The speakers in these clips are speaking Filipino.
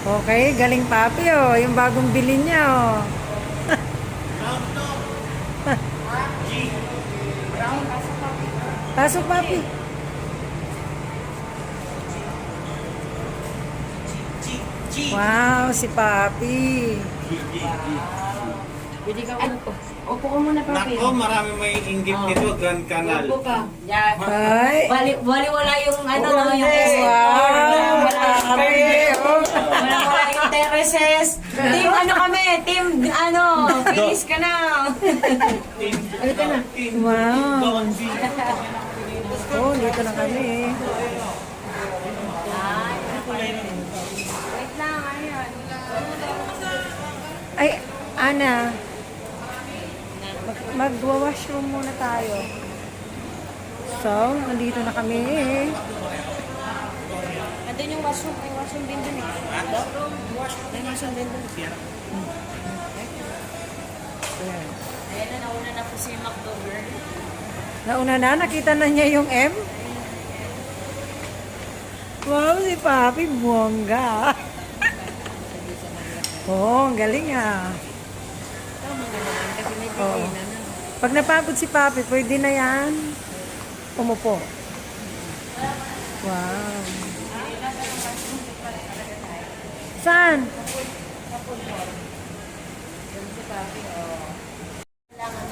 Okay, galing papi oh. Yung bagong bili niya oh. Pasok papi. Wow, si papi. Pwede ka upo. Upo ka muna, papi. Nako, marami may inggit dito, Grand Canal. Upo ka. Yan. Ay. Bali, bali wala yung ano, no, yung Wow, wala, papi. Oh. wala, wala yung terraces. Team ano kami, team ano, finish ka na. Halika na. Wow. Oh, dito na kami. Wait lang, ayun. Ay, Ana. Mag Magwa-washroom muna tayo. So, nandito na kami. Andun yung washroom, may washroom din dun eh. May washroom din dun. Ayan na, nauna na po si McDover. Nauna na, nakita na niya yung M. Wow, si Papi, buwangga. Oo, oh, ang galing ah. Tama nga naman, kasi may Oo. Pag napagod si Papi, pwede na yan. Umupo. Wow. Saan?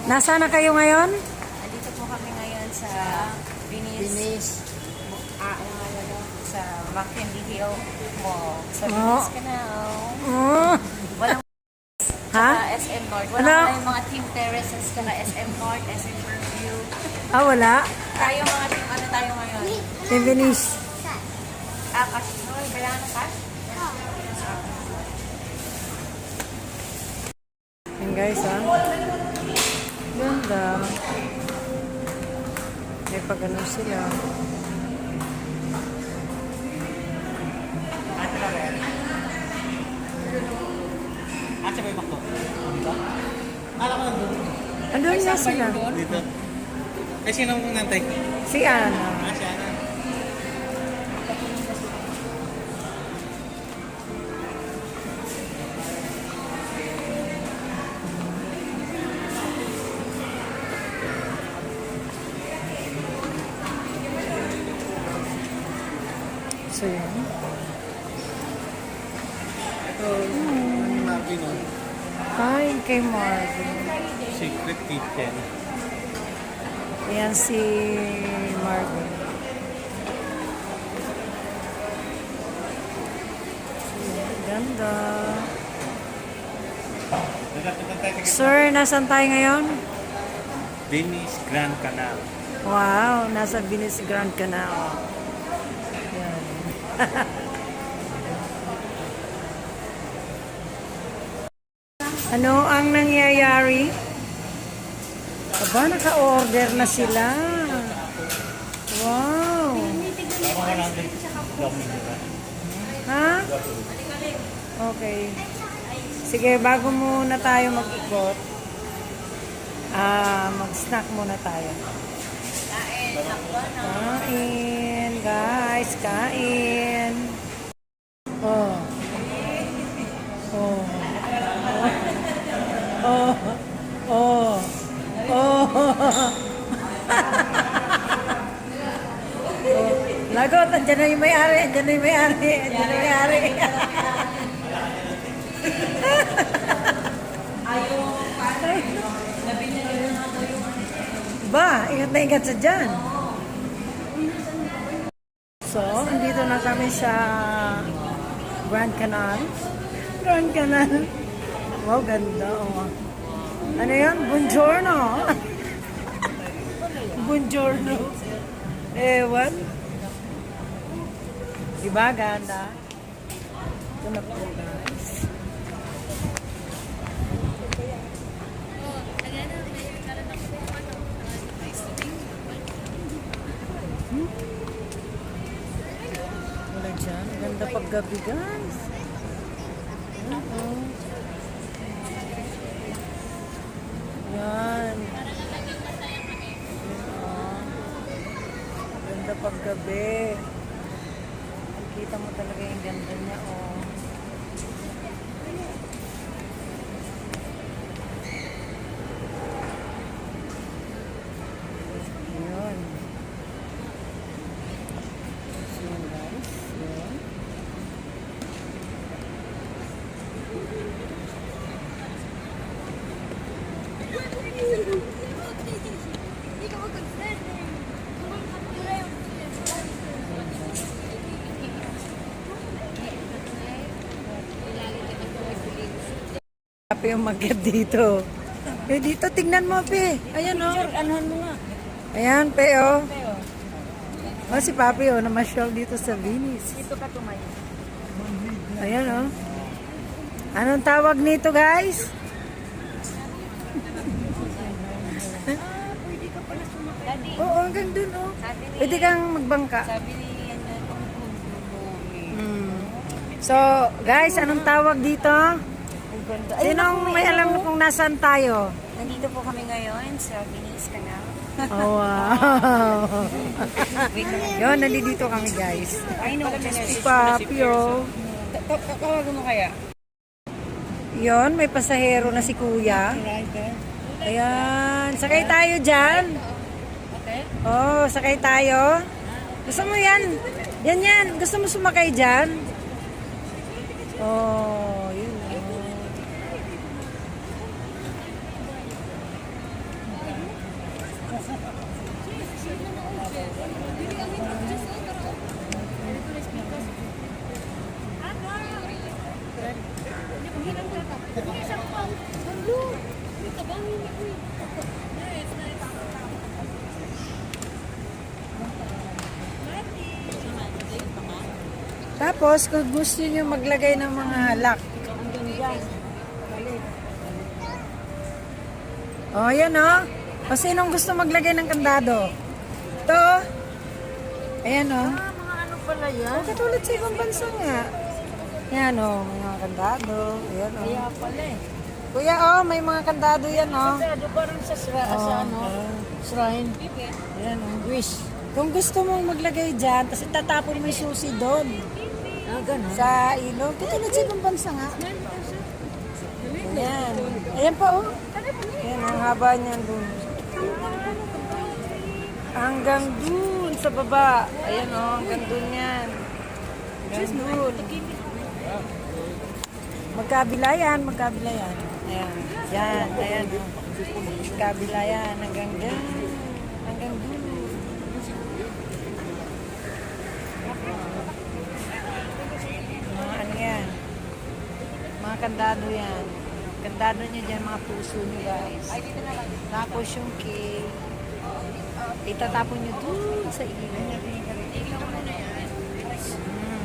Nasaan na kayo ngayon? Andito po kami ngayon sa Venice. Venice. Ah, ano, sa Mackenzie Hill Mall. Sa Oh. Venice ka na, oh. Ha? SM North. Wala Ano? wala yung mga team terraces ka na SM North, SM Purview. Ah, wala. Tayo mga team, ano tayo ngayon? Yung Venice. Ah, cash. No, kailangan ng cash? Yan guys, ha? Ganda. May pag ano sila. Na sila. Dito. Eh, sino ang nantay? Si Ana. Ah, si Ana. So, yan. Ito, Marvin. Ay, kay Marvin. Secret Kitchen. Ayan si Marvin. Ganda. Sir, nasan tayo ngayon? Venice Grand Canal. Wow, nasa Venice Grand Canal. Yan. ano ang nangyayari? Aba, naka-order na sila. Wow. Ha? Okay. Sige, bago muna tayo mag-ikot, ah, mag-snack muna tayo. Kain, guys, kain. Oh. Oh. Oh. Oh. Oh. oh. Lagot, andyan na yung may-ari, andyan na yung may-ari, andyan na yung may-ari. Ba, ingat na ingat sa dyan. So, andito na kami sa Grand Canal. Grand Canal. Wow, ganda. Oh. Ano yan? Buongiorno. Buongiorno. Ewan. Diba, ganda? Ito na po, guys. Wala dyan. Ganda paggabi, guys. Yan. Oo. Ganda paggabi. Nakikita mo talaga yung ganda niya, oh. Papi umakyat dito. Eh, dito, tignan mo, Pe. Ayan, oh. Anuhan mo nga. Ayan, Pe, oh. Oh, si Papi, oh, namasyal dito sa Venice. Dito ka tumayo. Ayan, oh. Anong tawag nito, guys? Oo, hanggang dun, oh. Pwede kang magbangka. sabi ni, ano, Hmm. So, guys, anong tawag dito? Ganda. Ay, Sinong may alam na kung nasaan tayo? Nandito po kami ngayon sa Venice Canal. Oh, wow. Yun, nandito kami, guys. I know, Si Papi, oh. Tawagan mo kaya? Yun, may pasahero na si Kuya. Ayan, sakay tayo dyan. Okay. Oh, sakay tayo. Gusto mo yan? Yan yan. Gusto mo sumakay dyan? Oh. Tapos, kung gusto nyo maglagay ng mga lock. Oh, yan oh. O, sinong gusto maglagay ng kandado? Ayan oh. mga ano pala yan? Oh, katulad sa ibang bansa nga. Yan oh, may mga kandado. Ayan oh. Kaya pala eh. Kuya oh, may mga kandado yan oh. Kaya parang sa, sra, Oh, sa ano, oh. shrine. Ayan oh. Wish. Kung gusto mong maglagay dyan, tapos itatapon mo yung susi doon. Ah, gano'n. Sa ilog. Katulad sa ibang bansa nga. Ayan. Ayan pa oh. Ayan, ang haba niyan doon. Hanggang doon sa baba. Ayan oh, hanggang doon yan. Hanggang doon. Magkabila yan, magkabila yan. Ayan, yan, ayan. oh. Magkabila yan, hanggang dyan. Hanggang doon. Mga ano yan. Mga kandado yan. Kandado nyo dyan, mga puso nyo guys. Tapos yung key, itatapon nyo doon sa ilog. Hmm.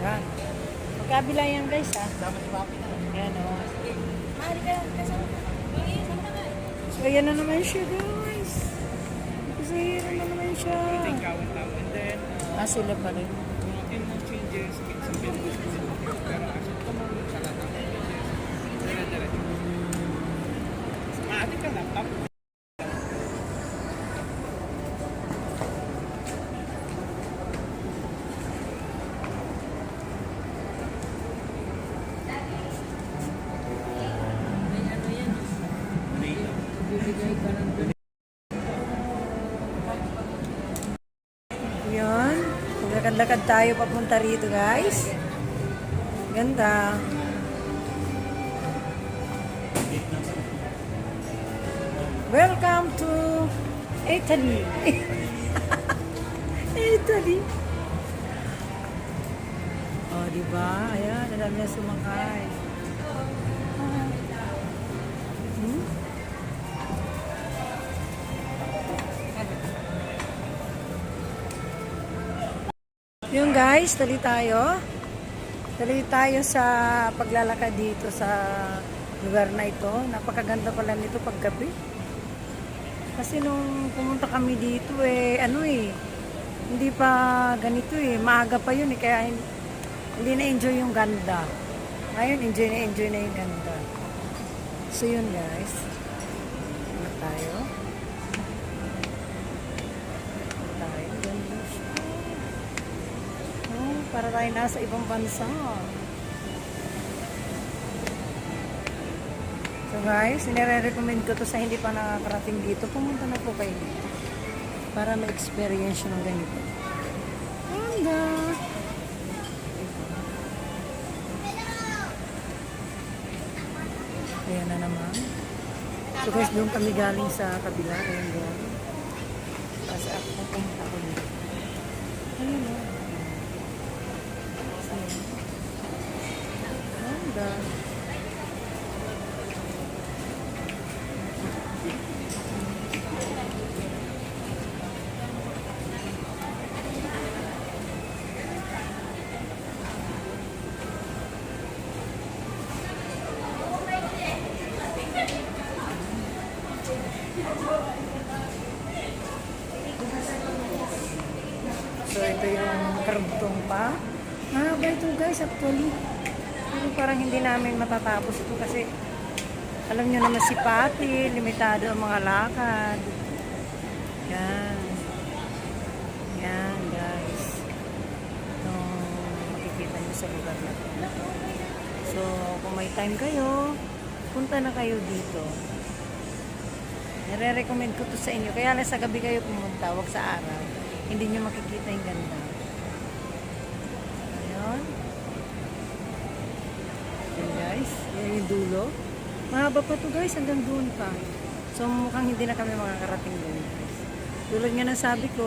Yan. Magkabila yan guys ha. Yan o. So yan na naman siya guys. So yan na naman siya. Ah sila pa rin. Yun. Maglakad-lakad tayo papunta rito, guys. Ganda. Welcome to Italy. Italy. Oh, di ba? Ayan, alam niya sumakay. Yung guys, dali tayo. Dali tayo sa paglalakad dito sa lugar na ito. Napakaganda pala nito paggabi. Kasi nung pumunta kami dito eh, ano eh, hindi pa ganito eh. Maaga pa yun eh, kaya hindi, hindi na-enjoy yung ganda. Ngayon, enjoy na enjoy na yung ganda. So yun guys. Ano tayo? Para tayo nasa ibang bansa. So guys, nire-recommend ko to sa hindi pa nakakarating dito. Pumunta na po kayo dito. Para ma-experience ng ganito. Ganda! Ayan na naman. So guys, doon kami galing sa kabila. Ayan doon. Tapos ako pupunta ko dito. Ayun So ito yung kertong pa. O. Ganda. guys actually. Pero parang hindi namin matatapos ito kasi alam nyo naman si Papi, limitado ang mga lakad. Yan. Yan guys. Ito, makikita nyo sa lugar na to. So, kung may time kayo, punta na kayo dito. Nare-recommend ko to sa inyo. Kaya lang sa gabi kayo pumunta, wag sa araw. Hindi nyo makikita yung ganda. Guys. Yan yung dulo. Mahaba pa to guys, hanggang doon pa. So mukhang hindi na kami makakarating doon guys. Tulad nga ng sabi ko,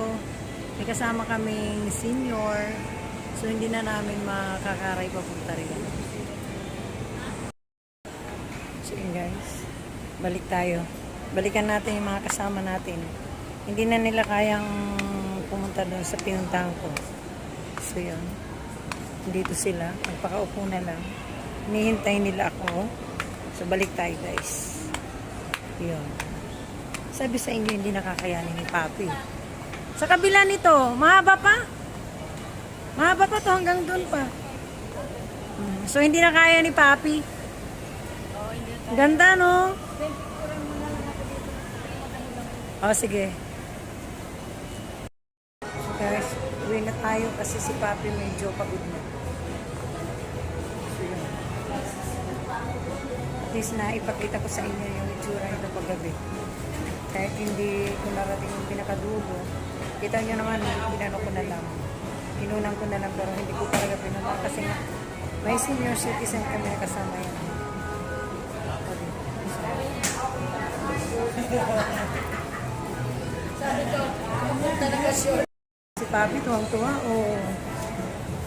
may kasama kaming senior. So hindi na namin makakaray papunta rin. So guys, balik tayo. Balikan natin yung mga kasama natin. Hindi na nila kayang pumunta doon sa pinuntahan ko. So yun. Dito sila. Magpakaupo na lang. Hinihintay nila ako. So balik tayo guys. Yun. Sabi sa inyo hindi nakakayanin ni Papi. Sa kabila nito, mahaba pa. Mahaba pa to hanggang doon pa. Hmm, So hindi na kaya ni Papi. Ganda no? Oh, sige. Guys, uwi na tayo kasi si Papi medyo pagod na. At least na ipakita ko sa inyo yung itsura nito paggabi. Kahit hindi ko narating yung pinakadulo. Kita nyo naman, pinano ko na lang. Pinunan ko na lang pero hindi ko talaga pinunan kasi nga may senior citizen kami na kasama yan. Si Papi tuwang-tuwa o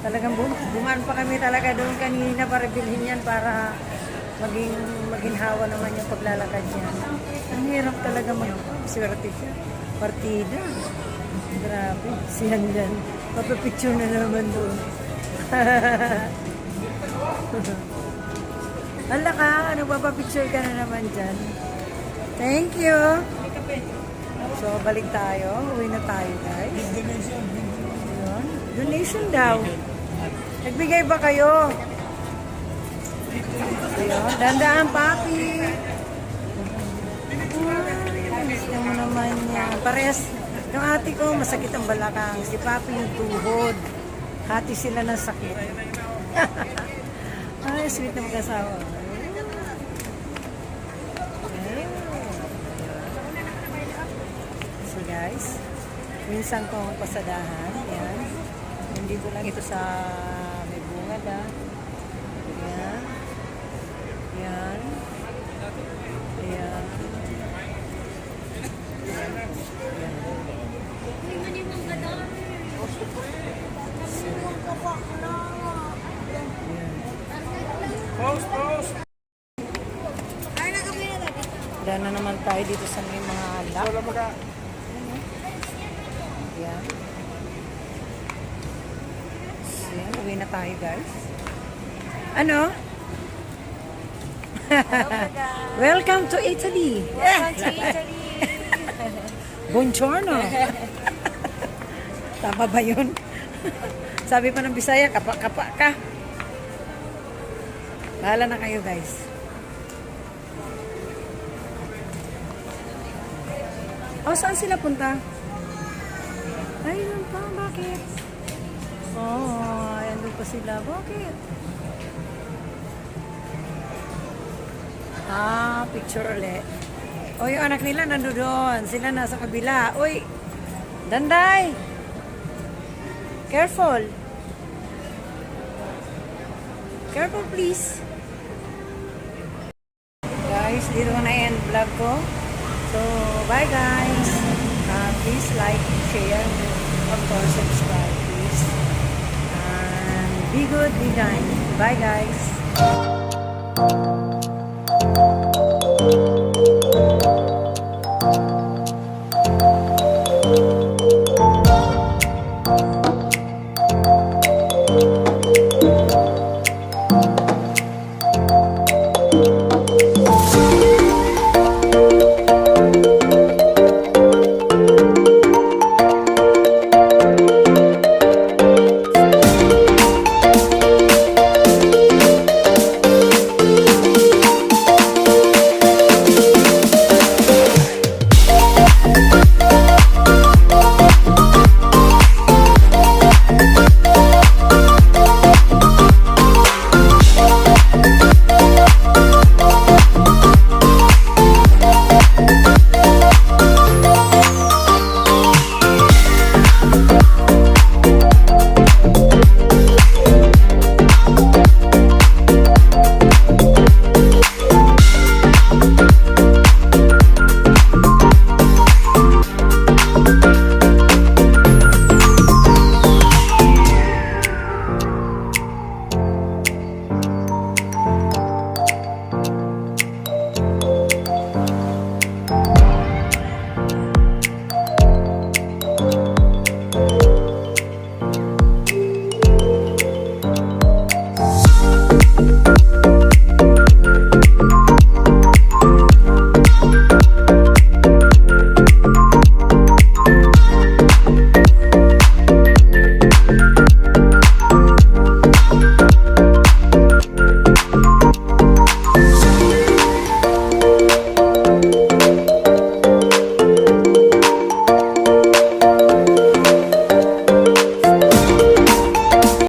talagang bum bumaan pa kami talaga doon kanina para bilhin yan para maging maginhawa naman yung paglalakad niya. Ang hirap talaga mag-swerte siya. Partida. Grabe. Siyan yan. Papapicture na naman doon. Hala ka, ano papapicture ka na naman dyan? Thank you. So, balik tayo. Uwi na tayo, guys. Donation daw. Nagbigay ba kayo? Ayun. Dandaan, papi. Gusto mo naman yan. Parehas. Yung ate ko, masakit ang balakang. Si papi yung tuhod. Hati sila ng sakit. Ay, sweet na mag-asawa. So guys, minsan kong pasadahan, yan. Nandito lang ito sa may bungad ah. Yan. Yan. Yan. Daan na naman tayo dito sa may mga lap. Yan. So, yan, uwi na tayo guys. Ano? Welcome to Italy. Welcome to Italy. Buongiorno. Tama ba yun? Sabi pa ng Bisaya, kapa-kapa ka. Bahala na kayo guys. Oh, saan sila punta? Ay, yun pa. Bakit? Oh, ayan doon pa sila. Bakit? Ah, picture ulit. O, yung anak nila nandoon. Sila nasa kabila. Uy, Danday! Careful. Careful, please. Guys, dito ko na end vlog ko. So, bye guys. Uh, please like, share, of course, subscribe, please. And be good, be kind. Bye guys.